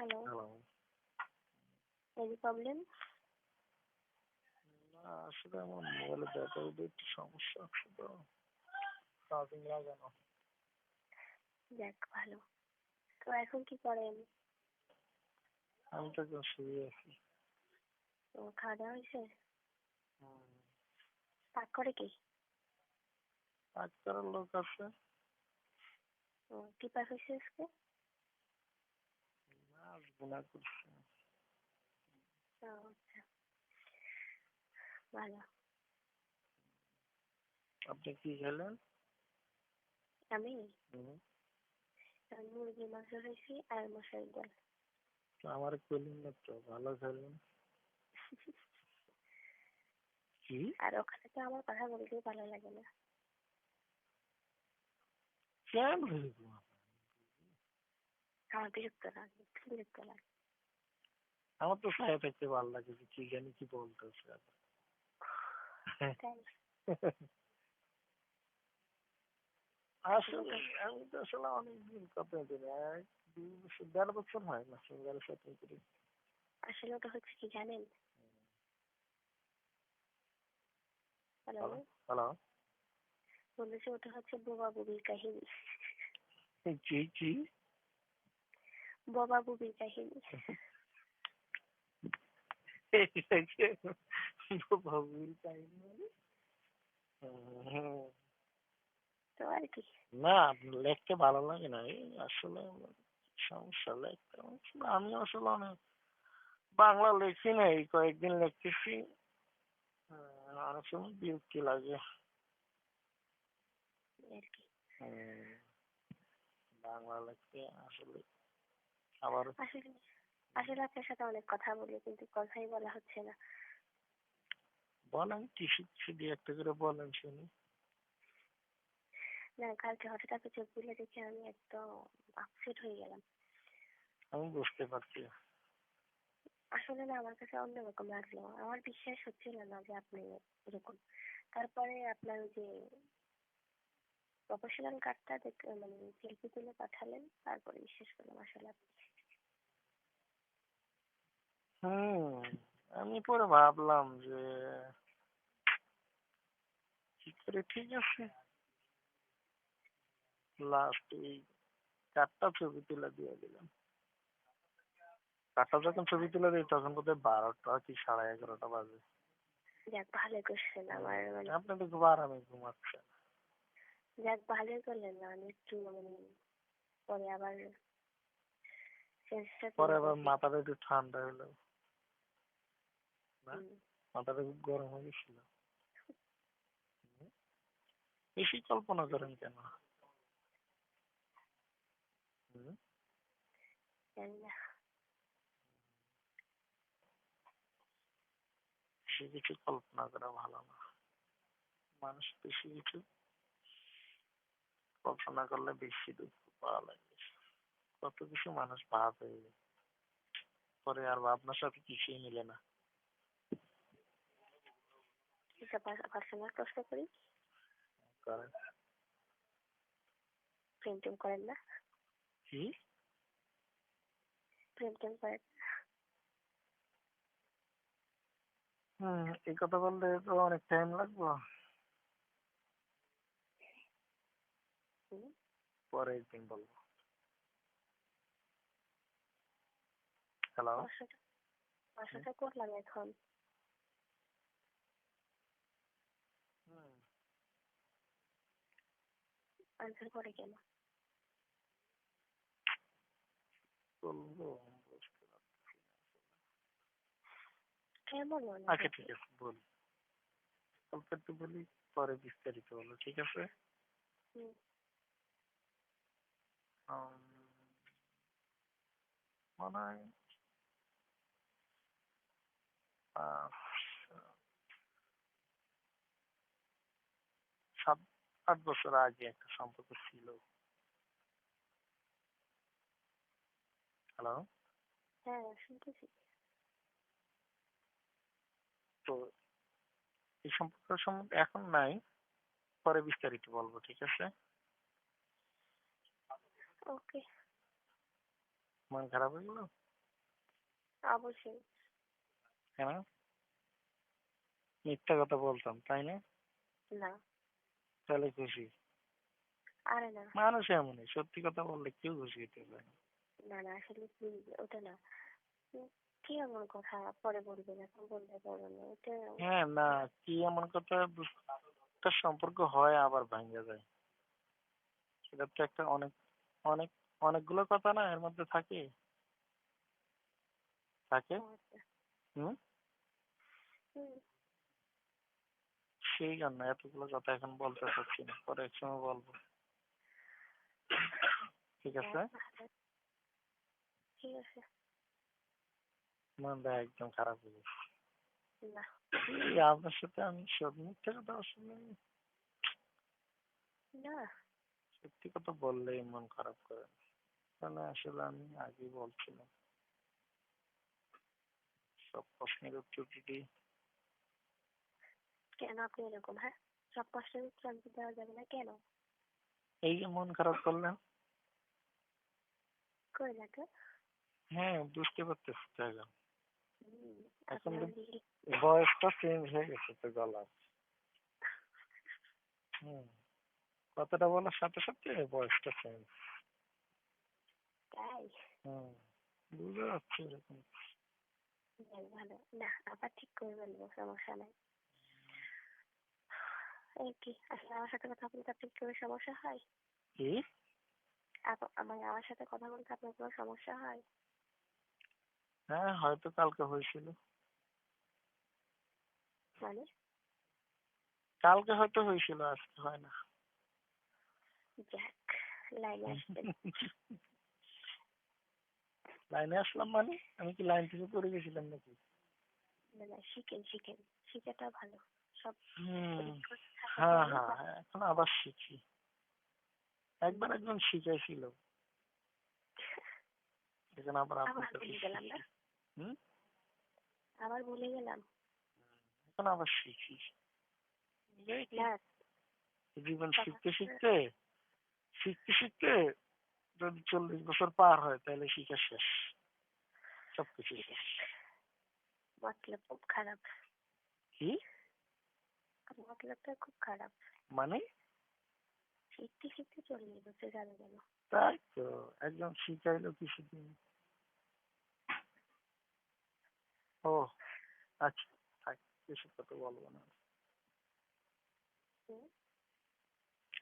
Hello hello any problem না আসলে আমার মোবাইলে ব্যাটারিতে একটু সমস্যা আছে তো। চার্জিং লাগানো যাক ভালো। তো এখন কি করেন? আমি তো এখন শুয়ে আছি। তো খাওয়া দাওয়া হয়েছে। পাক করে কি? কাজ করার লোক আছে। কি পাক হয়েছে আজকে গুণা করছে। আচ্ছা। ভালো। আপনি কি খেলেন? আমি? মুরগি মাংস খাইছি আর মশারি ডাল। আমার কইলেন না তো ভালো খেলেন। কি? আর ওখানে তো আমার কথা বলতেই ভালো লাগে না। কেন আমার বিরক্ত লাগে বিরক্ত লাগে আমার তো ছায়া থাকতে ভালো লাগে যে কি জানি কি বলতেছে আসলে আমি তো আসলে অনেকদিন কথা দিন এক দুই বছর দেড় বছর হয় না সিঙ্গারের সাথে করি। আসলে ওটা হচ্ছে কি জানেন? হ্যালো হ্যালো হ্যালো বলেছে ওটা হচ্ছে বোবা বুবির কাহিনী। কি কি? বোবা বুবির কাহিনী। মানে? তো আর কি। না লিখতে ভালো লাগে না। আসলে সমস্যা লিখতে আমি আসলে অনেক বাংলা লেখি না এই কয়েকদিন লিখতেছি। হুম, অনেক সময় বিরক্তি লাগে। আর বাংলা লিখতে আসলে আবার আসলে আসলে আপনার সাথে অনেক কথা বলি কিন্তু কথাই বলা হচ্ছে না। বলেন কিছু কিছু দিয়ে একটা করে বলেন শুনি। না কালকে হঠাৎ আপনি চোখ বুলে দেখে আমি একদম আপসেট হয়ে গেলাম। আমি বুঝতে পারছি। আসলে না আমার কাছে অন্যরকম লাগল। আমার বিশ্বাস হচ্ছিল না যে আপনি এরকম। তারপরে আপনার যে প্রফেশনাল কার্ডটা দেখ মানে সেলফি তুলে পাঠালেন তারপরে বিশ্বাস করলাম আসলে আপনি হুম। আমি পরে ভাবলাম যে কি করে ঠিক আছে। লাস্ট এই চারটা ছবি তুলে দিয়ে দিলাম। চারটা যখন ছবি তুলে দিই তখন বোধহয় বারোটা কি সাড়ে এগারোটা বাজে। যাক ভালো করছেন আমার মানে আপনি তো খুব আরামে ঘুমাচ্ছেন। যাক ভালোই করলেন না আমি একটু মানে পরে আবার পরে আবার মাথাটা একটু ঠান্ডা হলো? মাথাটা খুব গরম হয়ে গেছিল। বেশি কল্পনা করেন কেন? বেশি কিছু কল্পনা করা ভালো না। মানুষ বেশি কিছু কল্পনা করলে বেশি দুঃখ পাওয়া লাগে। কত কিছু মানুষ ভাবে পরে আর ভাবনার সাথে কিছুই মিলে না। এটা পার্সোনাল প্রশ্ন করি? করে প্রেম টেম করেন না? কি? প্রেম টেম করেন হম এই কথা বললে তো অনেক টাইম লাগবে? পরে একদিন বলব। হ্যালো প্রশ্নটা করলাম এখন। আনসার করে কেন? আচ্ছা ঠিক আছে বলি। অল্প একটু বলি পরে বিস্তারিত বলো ঠিক আছে? মনে হয় আট বছর আগে একটা সম্পর্ক ছিল হ্যালো হ্যাঁ শুনতেছি তো এই সম্পর্কের সম্বন্ধে এখন নাই পরে বিস্তারিত বলব ঠিক আছে ওকে মন খারাপ হয়ে গেল অবশ্যই কেন মিথ্যা কথা বলতাম তাই না না তাহলে খুশি। আরে না। মানুষ এমনই সত্যি কথা বললে কেউ খুশি হতে পারে না। না আসলে কি ওটা না। কি এমন কথা? পরে বলবেন এখন বললে পরে না ওটা হ্যাঁ না কি এমন কথা? একটা সম্পর্ক হয় আবার ভাঙে যায়। সেটা তো একটা অনেক অনেক অনেকগুলো কথা না এর মধ্যে থাকে। থাকে? আচ্ছা। হুম, সেই জন্য এতগুলো কথা এখন বলতে চাচ্ছি না পরে এক সময় বলব। ঠিক আছে? ভালো। ঠিক আছে। মনটা একদম খারাপ হয়ে গেছে। আপনার সাথে আমি মিথ্যে কথা আসলে সত্যি কথা বললেই মন খারাপ করে তাহলে আসলে আমি আগে বলছিলাম। সব প্রশ্নের উত্তর যদি কেন আপনি এরকম? হ্যাঁ? সব কষ্টের উত্তর আমাকে দেওয়া যাবে না কেন? এই যে মন খারাপ করলেন? করে না তো হ্যাঁ বুঝতে পারতেছি তো এখন এখন বয়সটা চেঞ্জ হয়ে গেছে তো হুম কথাটা বলার সাথে সাথে বয়সটা চেঞ্জ তাই? হুম বুঝতে পারছি এরকম। ভালো। না আবার ঠিক করে বলব সমস্যা নাই। কি আসলে আমার সাথে কথা বলতে আপনার কোনো সমস্যা হয়? কি? আমার আমার সাথে কথা বলতে আপনার কোনো সমস্যা হয়? হ্যাঁ হয়তো কালকে হয়েছিল। মানে? কালকে হয়তো হয়েছিল আজকে হয় না। যাক লাইনে আসবেন। লাইনে আসলাম মানে? আমি কি লাইন থেকে পড়ে গেছিলাম নাকি? না না শিখেন শিখেন। শিখাটা ভালো। সব হ্যাঁ হ্যাঁ হ্যাঁ, এখন আবার শিখি। একবার একজন শিখাইছিল। এখন আবার আবার ভুলে গেলাম হুম? আবার ভুলে গেলাম। এখন আবার শিখি। জীবন শিখতে শিখতে শিখতে শিখতে যদি চল্লিশ বছর পার হয় তাহলে শিখা শেষ। সবকিছু শেষ। মতলব খুব খারাপ। কি? মতলবটা খুব খারাপ। মানে? শিখতে শিখতে চলে বছর যাবে কেন তাই তো একজন শিখাইলো কিছুদিন ও আচ্ছা থাক কিছু কথা বলব না।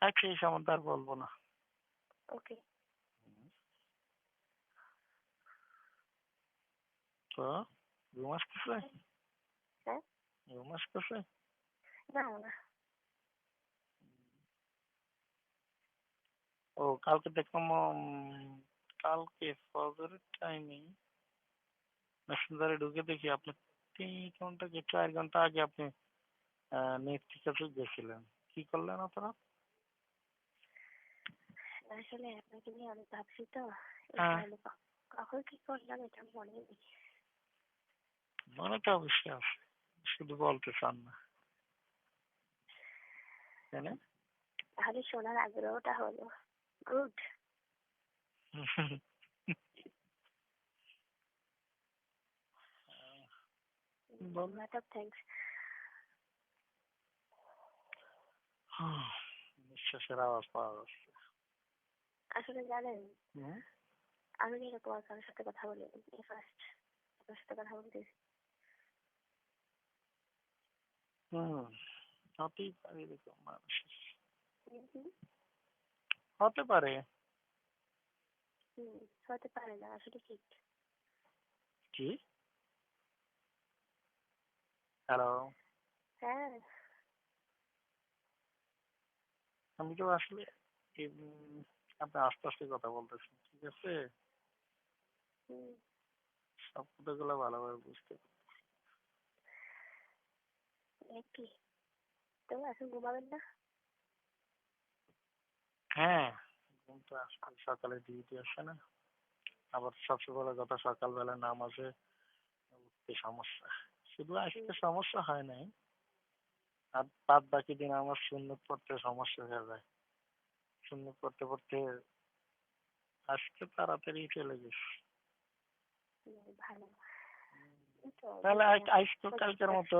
আচ্ছা সম্বন্ধে আর বলব না। ওকে। তো ঘুম আসতেছে? হ্যাঁ। ঘুম আসতেছে? না না। ও কালকে দেখলাম কালকে ফজরের টাইমে মেসেঞ্জারে ঢুকে দেখি আপনি তিন ঘণ্টা কি চার ঘণ্টা আগে আপনি নেট থেকে গেছিলেন। কি করলেন আপনারা? আসলে আপনাকে নিয়ে অনেক ভাবছি তো হ্যাঁ। কখন কি করলাম এটা মনে নেই। মনে তো অবশ্যই আছে শুধু বলতে চান না। তাই তাহলে শোনার আগ্রহটা হলো। গুড অফ থ্যাঙ্কস নিঃশ্বাসের আওয়াজ পাওয়া যাচ্ছে। আসলে জানেন? আমি এরকম আর কারোর সাথে কথা বলি ফার্স্ট আপনার সাথে কথা বলতেছি। হতেই পারে এরকম মানুষের হতে পারে। হতে পারে না আসলে ঠিক। কি? হ্যালো হ্যাঁ। আমি তো আসলে আপনি আস্তে আস্তে কথা বলতেছেন ঠিক আছে? হুম, সব কথাগুলো ভালোভাবে বুঝতে পারছি। তো এখন ঘুমাবেন না? হ্যাঁ ঘুম তো আসবে সকালে ডিউটি আসে না। আবার সবচেয়ে বড় কথা সকালবেলা নামাজে উঠতে সমস্যা। শুধু আজকে সমস্যা হয় নাই আর বাদ বাকি দিন আমার সুন্নত পড়তে সমস্যা হয়ে যায়। সুন্নত পড়তে পড়তে আজকে তাড়াতাড়ি চলে গেছি তাহলে আজ বুঝলাম। আজ তো কালকের মতো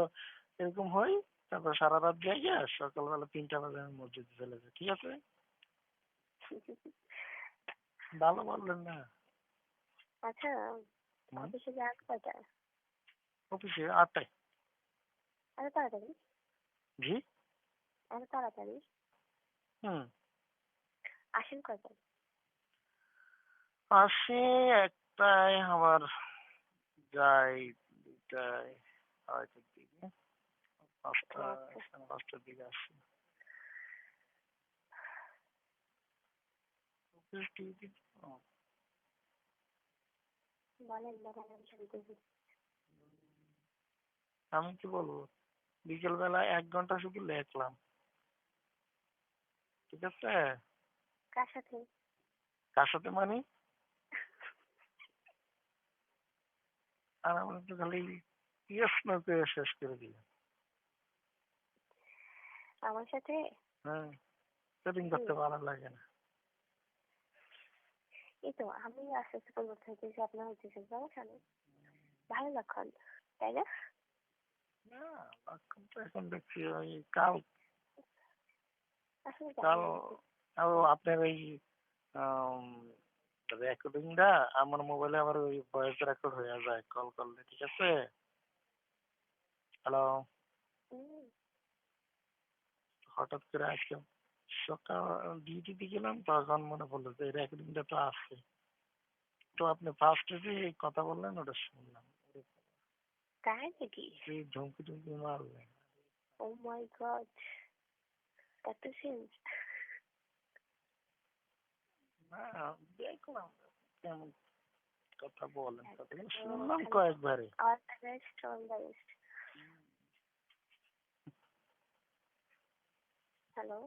এরকম হয়? তারপর সারা রাত জায়গা সকালবেলা তিনটা বাজে আমি মসজিদে চলে যাই ঠিক আছে? ভালো বললেন না। আচ্ছা অফিসে যান কয়টায় অফিসে আটটায়। এত তাড়াতাড়ি? জি? এত তাড়াতাড়ি? হুম। আসেন কয়টায়? আসি একটায় আবার যাই দুইটায় আড়াইটার দিকে। পাঁচটা পাঁচটার দিকে আমি আমি কি বলব? বিকেল বেলা এক ঘণ্টা শুধু লেখলাম। ঠিক আছে? কার সাথে? কার সাথে মানে? আর আমরা তো খালি ইয়েস না করে শেষ করে দিলাম আমার সাথে? হ্যাঁ সেটিং করতে ভালো লাগে না। এই তো আমি আস্তে আস্তে পরিবর্তন হইতেছি আপনার হইতেছে সমস্যা নেই ভালো লক্ষণ তাই না? না লক্ষণ তো এখন দেখছি ওই কাল। আসলে কাল ও আপনার ওই রেকর্ডিংটা আমার মোবাইলে আবার ওই ভয়েস রেকর্ড হয়ে যায়। কল করলে ঠিক আছে? হ্যালো হঠাৎ করে আজকে সকাল ডিউটিতে গেলাম তখন মনে পড়ল যে রেকর্ডিংটা তো আছে। তো আপনি ফার্স্টে যে কথা বললেন ওটা শুনলাম। তাই নাকি? সেই ঝুমকি টুমকি মারলেন। ও মাই গড এত না দেখলাম কেমন কথা বলেন। শুনলাম কয়েকবারে। All the best all the best hello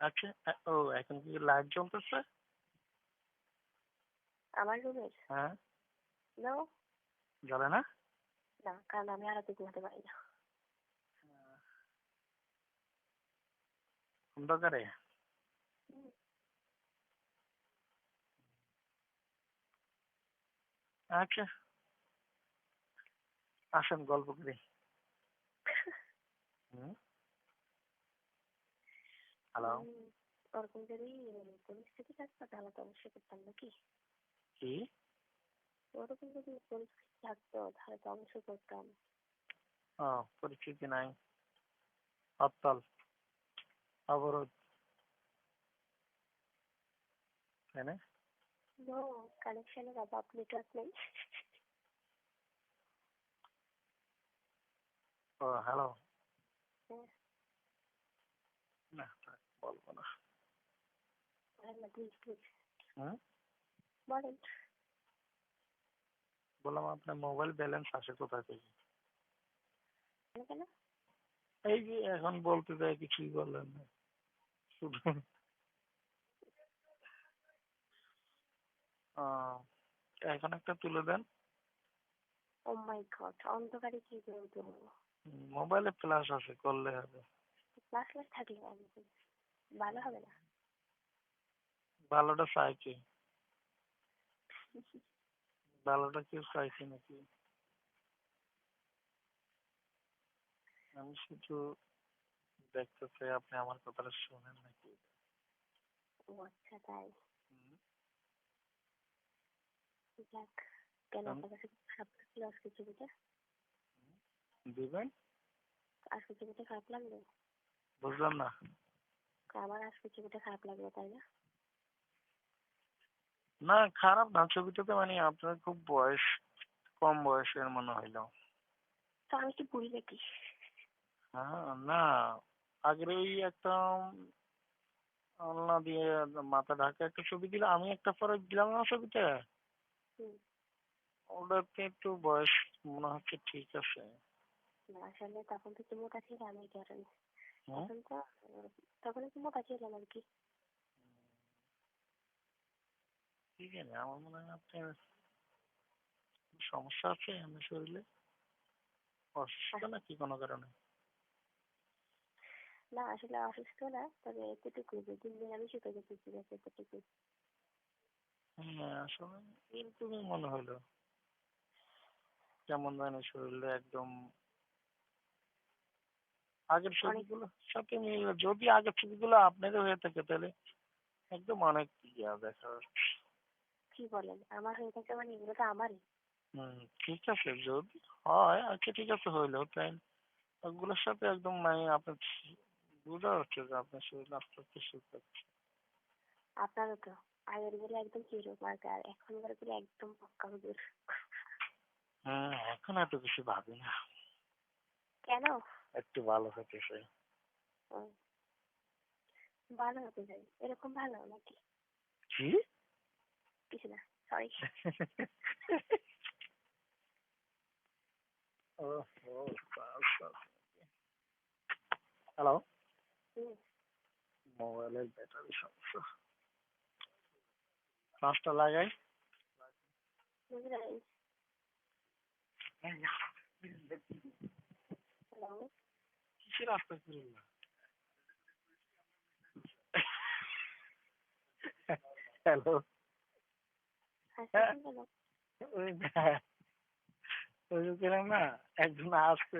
আচ্ছা ও এখন কি লাইট জ্বলতেছে আমার রুমের হ্যাঁ নো জ্বলে না না কারণ আমি আরাতে ঘুমাতে পারি না অন্ধকারে আচ্ছা আসেন গল্প করি হ্যালো ওরকম যদি পরিস্থিতি থাকতো? তাহলে তো অবশ্যই করতাম নাকি? কি? ওরকম যদি পরিস্থিতি থাকতো তাহলে তো অবশ্যই করতাম। ও পরিস্থিতি নাই। হরতাল অবরোধ। তাই না? নো কানেকশনের অভাব নেটওয়ার্ক নেই। ও হ্যালো হ্যাঁ, না থাক, বলব না। প্লিজ হুম বলেন। বললাম আপনার মোবাইল ব্যালেন্স আসে কোথা থেকে? এই যে এখন বলতে চাই কিছুই বললেন না। শুধু এখন একটা তুলে দেন। ও মাই গড অন্ধকারে কি করে দেবো মোবাইলে ফ্ল্যাশ আছে করলে হবে। ক্লাস ক্লাস থাকলে আমি। ভালো হবে না। ভালোটা চাইছে ভালোটা কেউ চাইছে নাকি? আমি শুধু দেখতে চাই আপনি আমার কথাটা শোনেন নাকি ও আচ্ছা তাই। হুম। যাক কেন আপনার কাছে খারাপ লাগল আজকে ছবিটা? দিবেন? আজকে ছবিটা খারাপ লাগল? বুঝলাম না। আমার আজকে ছবিটা খারাপ লাগল তাই না? না খারাপ না ছবিটাতে মানে আপনার খুব বয়স কম বয়সের মনে হইল। তো আমি কি বুড়ি নাকি? হ্যাঁ না আগের ওই একটা আলনা দিয়ে মাথা ঢাকা একটা ছবি দিলে আমি একটা পরে দিলাম না ছবিটা। ওটাতে একটু বয়স মনে হচ্ছে ঠিক আছে। আসলে তখন তো এই কারণে। হুম? তখন তো আহ, তখন একটু মোটা ছিলাম আর কি ঠিক আছে আমার মনে হয় আপনার সমস্যা আছে আমার শরীরে? অসুস্থ নাকি কোনো কারণে? না আসলে অসুস্থ না তবে এতটুকু যে দিন দিন আমি শুকে যেতেছি ব্যাস এতটুকু। হ্যাঁ আসলে এরকমই মনে হলো। কেমন জানি শরীরটা একদম আগের ছবিগুলো সাথে মিল যদি আগের ছবিগুলো আপনারও হয়ে থাকে তাহলে একদম অনেক ইয়া দেখা কি বলেন? আমার হয়ে থাকে মানে এগুলো তো আমারই। হুম ঠিক আছে যদি হয় আচ্ছা ঠিক আছে হইলেও তাই। ওগুলোর সাথে একদম মানে আপনার বোঝা যাচ্ছে যে আপনার শরীর আস্তে আস্তে সুস্থ হচ্ছে আপনারও তো আগেরগুলো একদম চিরো মার্কা আর এখনকারগুলো একদম পক্কা হুজুর হ্যাঁ এখন এত কিছু ভাবি না। কেন? একটু ভালো হতেছে ও, ভালো হতে চাই এরকম ভালো নাকি? কি? কিছু না সরি হ্যালো মোবাইলের ব্যাটারি সমস্যা। পাঁচটা লাগাই। করুন না হ্যালো ওই না কিরম একজন আস্তে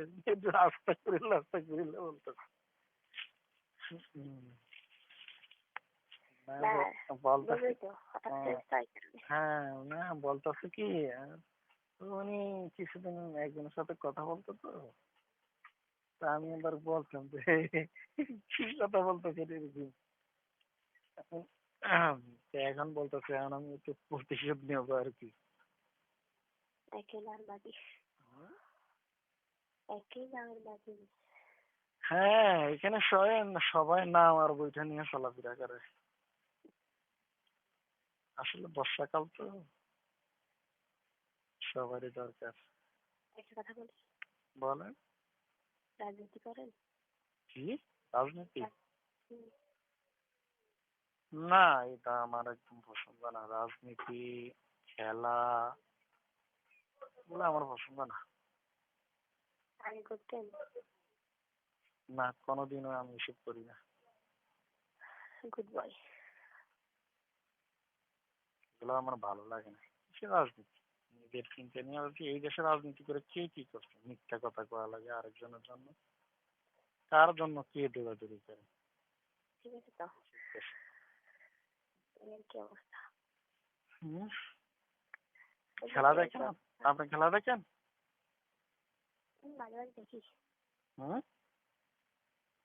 বলতো হ্যাঁ। না বলতেছে কি উনি কিছুদিন একজনের সাথে কথা বলতো তো তা আমি এবার বলতাম যে কি কথা বলতেছে এরকম? এখন বলতেছে এখন আমি একটু প্রতিশোধ নেব আর কি। বাকি। হ্যাঁ এখানে সবাই সবাই নাম আর বইটা নিয়ে চলাফেরা করে। আসলে বর্ষাকাল তো সবারই দরকার। একটা কথা বলি। বলেন। রাজনীতি করেন? কি? রাজনীতি? না এটা আমার একদম পছন্দ না। রাজনীতি খেলা এগুলো আমার পছন্দ না। আগে করতেন? না কোনোদিনও আমি এসব করি না। গুড বয় এগুলো আমার ভালো লাগে না। কিসের রাজনীতি? নিজের চিন্তা নিয়ে বলছি এই দেশে রাজনীতি করে কে কি করছে? মিথ্যা কথা কয়া লাগে আরেকজনের জন্য। কার জন্য কে দৌড়াদৌড়ি করে? ঠিক আছে তো। কি অবস্থা? হুম, এই যে খেলা দেখেন? আপনি খেলা দেখেন? মাঝে মাঝে দেখি। হুম?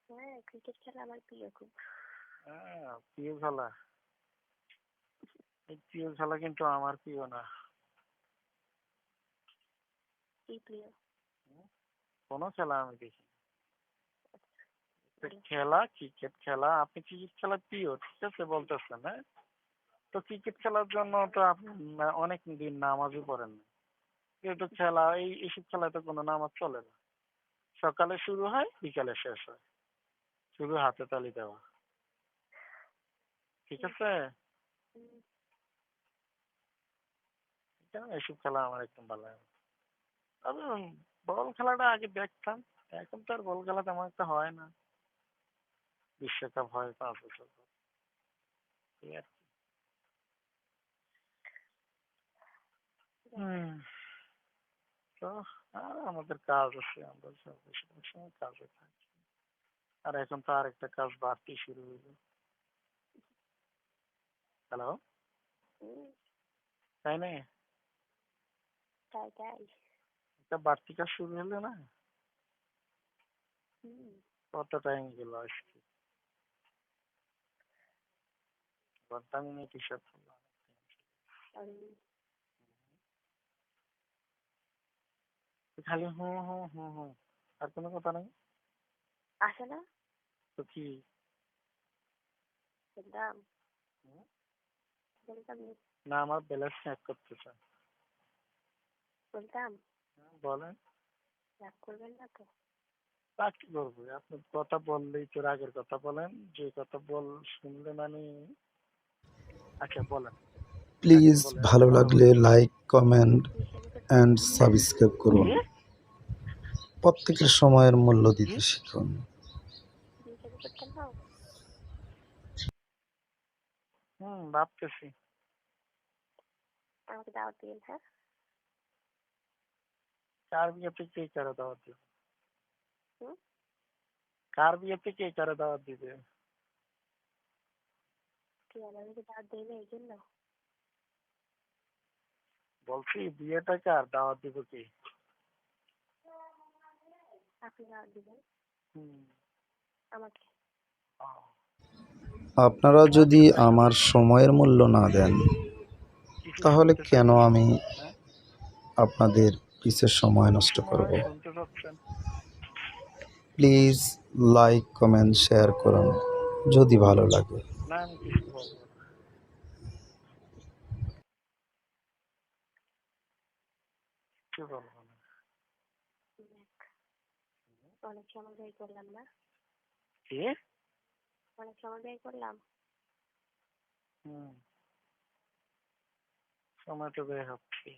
হ্যাঁ ক্রিকেট খেলা আমার প্রিয় খুব। প্রিয় খেলা। প্রিয় খেলা কিন্তু আমার প্রিয় না। কি প্রিয় কোনো খেলা আমি দেখি। খেলা ক্রিকেট খেলা আপনি ক্রিকেট খেলা প্রিয় ঠিক আছে? বলতেছেন হ্যাঁ? তো ক্রিকেট খেলার জন্য তো আপনি অনেক দিন নামাজই পড়েন না। যেহেতু খেলা এই এইসব খেলায় তো কোনো নামাজ চলে না। সকালে শুরু হয় বিকালে শেষ হয়। শুধু হাতে তালি দেওয়া। ঠিক আছে? এইসব খেলা আমার একদম ভালো লাগে। তবে বল খেলাটা আগে দেখতাম এখন তো আর বল খেলা তেমন একটা হয় না। বিশ্বকাপ হয় পাঁচ বছর পর এই আর কি। তো আর আমাদের কাজ আছে আমরা সব বেশিরভাগ সময় কাজে থাকি। আর এখন তো আরেকটা কাজ বাড়তি শুরু হইল। হ্যালো তাই না? তাই তাই। একটা বাড়তি কাজ শুরু হলো না কত টাইম গেল আজকে বর্তমানে নিয়ে টি শার্ট খালি হুম হুম হুম হুম আর কোনো কথা নাই? আসে না? তো কি? না। আমার ব্যালেন্স চেক করতে চান। বলতাম? বলেন। রাগ করবেন না তো? তা কি করব? আপনি কথা বললেই তো আগের কথা বলেন। যে কথা বল শুনলে মানে আচ্ছা বলেন। প্লিজ ভালো লাগলে লাইক কমেন্ট অ্যান্ড সাবস্ক্রাইব করুন। প্রত্যেকের সময়ের মূল্য দিতে শিখুন। হুম ভাবতেছি। আমাকে দাওয়াত দিন হ্যাঁ? কার বিয়েতে কে কারে দাওয়াত দিবে কার বিয়েতে কে কারে দাওয়াত দিবে বলছি বিয়েটা কার দাওয়াত দিব কি আপনি দাওয়াত দিবেন আমাকে আপনারা যদি আমার সময়ের মূল্য না দেন তাহলে কেন আমি? আপনাদের পিছের সময় নষ্ট করব। প্লিজ লাইক কমেন্ট শেয়ার করুন যদি ভালো লাগে। অনেক সময় ব্যয় করলাম না। অনেক সময় ব্যয় করলাম। হুম। সময় তো বের হচ্ছে